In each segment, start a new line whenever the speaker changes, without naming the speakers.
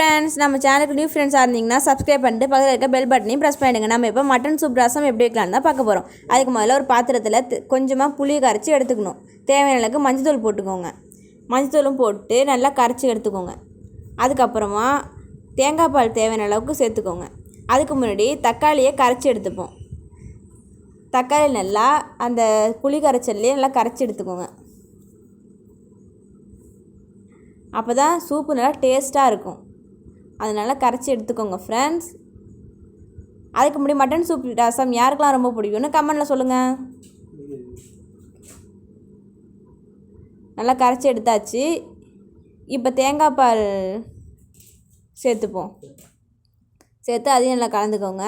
Friends நம்ம சேனலுக்கு new ஃப்ரெண்ட்ஸாக இருந்தீங்கன்னா சப்ஸ்கிரைப் பண்ணிட்டு பக்கத்தில் இருக்க பெல் பட்டனையும் ப்ரெஸ் பண்ணிடுங்க. நம்ம இப்போ மட்டன் சூப் ரசம் எப்படி வைக்கலாம்னு தான் பார்க்க போகிறோம் அதுக்கு முதல்ல ஒரு பாத்திரத்தில் கொஞ்சமாக புளி கரைச்சி எடுத்துக்கணும். தேவையான அளவுக்கு மஞ்சத்தூள் போட்டுக்கோங்க. மஞ்சத்தூளும் போட்டு நல்லா கரைச்சி எடுத்துக்கோங்க. அதுக்கப்புறமா தேங்காய் பால் தேவையான அளவுக்கு சேர்த்துக்கோங்க. அதுக்கு முன்னாடி தக்காளியை கரைச்சி எடுத்துப்போம். தக்காளி நல்லா அந்த புளி கரைச்சல்லையே நல்லா கரைச்சி எடுத்துக்கோங்க. அப்போ தான் சூப்பு நல்லா டேஸ்ட்டாக இருக்கும். அதனால் கரைச்சி எடுத்துக்கோங்க ஃப்ரெண்ட்ஸ் அதுக்கு முன்னாடி மட்டன் சூப் ரசம் யாருக்கெல்லாம் ரொம்ப பிடிக்கும்னு கமெண்டில் சொல்லுங்கள் நல்லா கரைச்சி எடுத்தாச்சு. இப்போ தேங்காய் பால் சேர்த்துப்போம். சேர்த்து அதையும் நல்லா கலந்துக்கோங்க.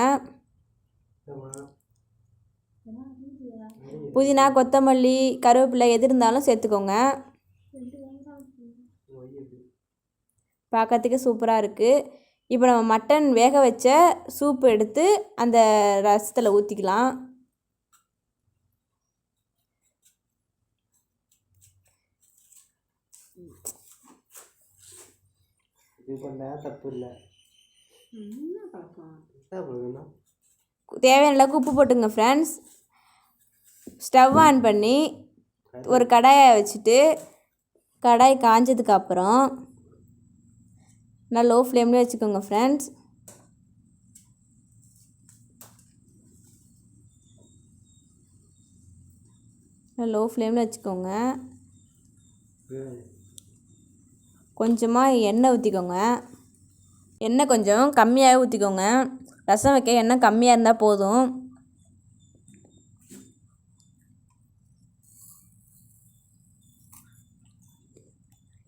புதினா கொத்தமல்லி கருவேப்பிலை எது இருந்தாலும் சேர்த்துக்கோங்க. பார்க்கறதுக்கு சூப்பராக இருக்குது இப்போ நம்ம மட்டன் வேக வச்ச சூப் எடுத்து அந்த ரசத்தில் ஊற்றிக்கலாம்
இது பண்ணா தப்பு இல்லை. என்ன பண்ணணும்
தேவையான அளவுக்கு உப்பு போட்டுங்க ஃப்ரெண்ட்ஸ் ஸ்டவ் ஆன் பண்ணி ஒரு கடாயை வச்சுட்டு கடாய் காஞ்சதுக்கு அப்புறம் நான் லோ ஃப்ளேம்லேயே வச்சுக்கோங்க ஃப்ரெண்ட்ஸ் லோ ஃப்ளேமில் வச்சுக்கோங்க. கொஞ்சமாக எண்ணெய் ஊற்றிக்கோங்க எண்ணெய் கொஞ்சம் கம்மியாகவே ஊற்றிக்கோங்க ரசம் வைக்க எண்ணெய் கம்மியாக இருந்தால் போதும்.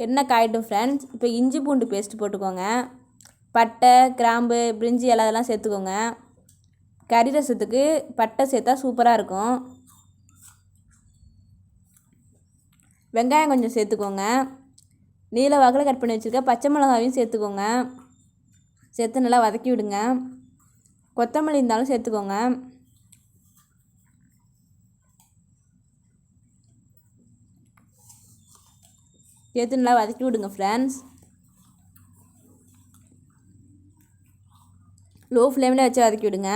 என்ன காயிட்டும் ஃப்ரெண்ட்ஸ் இப்போ இஞ்சி பூண்டு பேஸ்ட் போட்டுக்கோங்க. பட்டை கிராம்பு பிரிஞ்சி எல்லாம் அதெல்லாம் சேர்த்துக்கோங்க. கறி ரசத்துக்கு பட்டை சேர்த்தா சூப்பராக இருக்கும். வெங்காயம் கொஞ்சம் சேர்த்துக்கோங்க. நீல வாக்கில் கட் பண்ணி வச்சுருக்க பச்சை மிளகாவையும் சேர்த்துக்கோங்க. சேர்த்து நல்லா வதக்கி விடுங்க. கொத்தமல்லி இருந்தாலும் சேர்த்துக்கோங்க. சேர்த்து நல்லா வதக்கி விடுங்க ஃப்ரெண்ட்ஸ் லோ ஃப்ளேமில் வச்சு வதக்கி விடுங்க.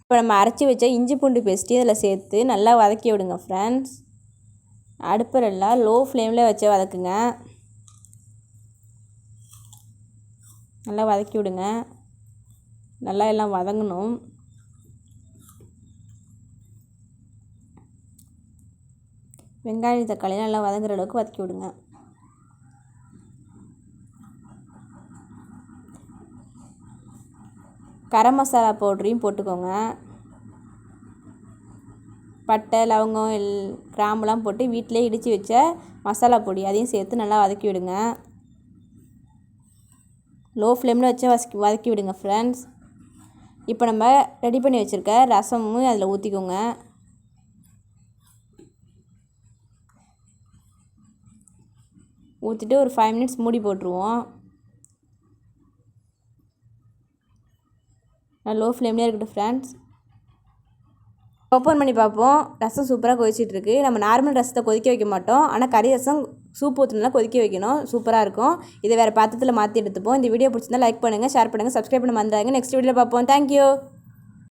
இப்போ நம்ம அரைச்சி வச்ச இஞ்சி பூண்டு பேஸ்ட்டு இதில் சேர்த்து நல்லா வதக்கி விடுங்க ஃப்ரெண்ட்ஸ் அடுப்பரெல்லாம் லோ ஃப்ளேமில் வச்சு வதக்குங்க. நல்லா வதக்கி விடுங்க. நல்லா எல்லாம் வதங்கணும். வெங்காயம் தக்காளி நல்லா வதங்குற அளவுக்கு வதக்கி விடுங்க. கரம் மசாலா பவுடரையும் போட்டுக்கோங்க. பட்டை லவங்கம் எல் கிராம்புலாம் போட்டு வீட்டிலே இடித்து வச்ச மசாலா பொடி அதையும் சேர்த்து நல்லா வதக்கி விடுங்க. லோ ஃப்ளேமில் வச்சு வதக்கி வதக்கி விடுங்க ஃப்ரெண்ட்ஸ் இப்போ நம்ம ரெடி பண்ணி வச்சுருக்க ரசமும் அதில் ஊற்றிக்கோங்க ஊற்றிட்டு ஒரு ஃபைவ் மினிட்ஸ் மூடி போட்டுருவோம். லோ ஃப்ளேம்லேயே இருக்கட்டும் ஃப்ரெண்ட்ஸ் ஓப்பன் பண்ணி பார்ப்போம். ரசம் சூப்பராக கொதிச்சிட்ருக்கு. நம்ம நார்மல் ரசத்தை கொதிக்க வைக்க மாட்டோம். ஆனால் கறி ரசம் சூப் ஊற்றுனா கொதிக்க வைக்கணும். சூப்பராக இருக்கும். இதை வேறு பாத்திரத்தில் மாற்றி எடுத்துப்போம். இந்த வீடியோ பிடிச்சிருந்தா லைக் பண்ணுங்கள் ஷேர் பண்ணுங்கள் சப்ஸ்கிரைப் பண்ண மறந்துடாங்க நெக்ஸ்ட் வீடியோவில் பார்ப்போம். தேங்க்யூ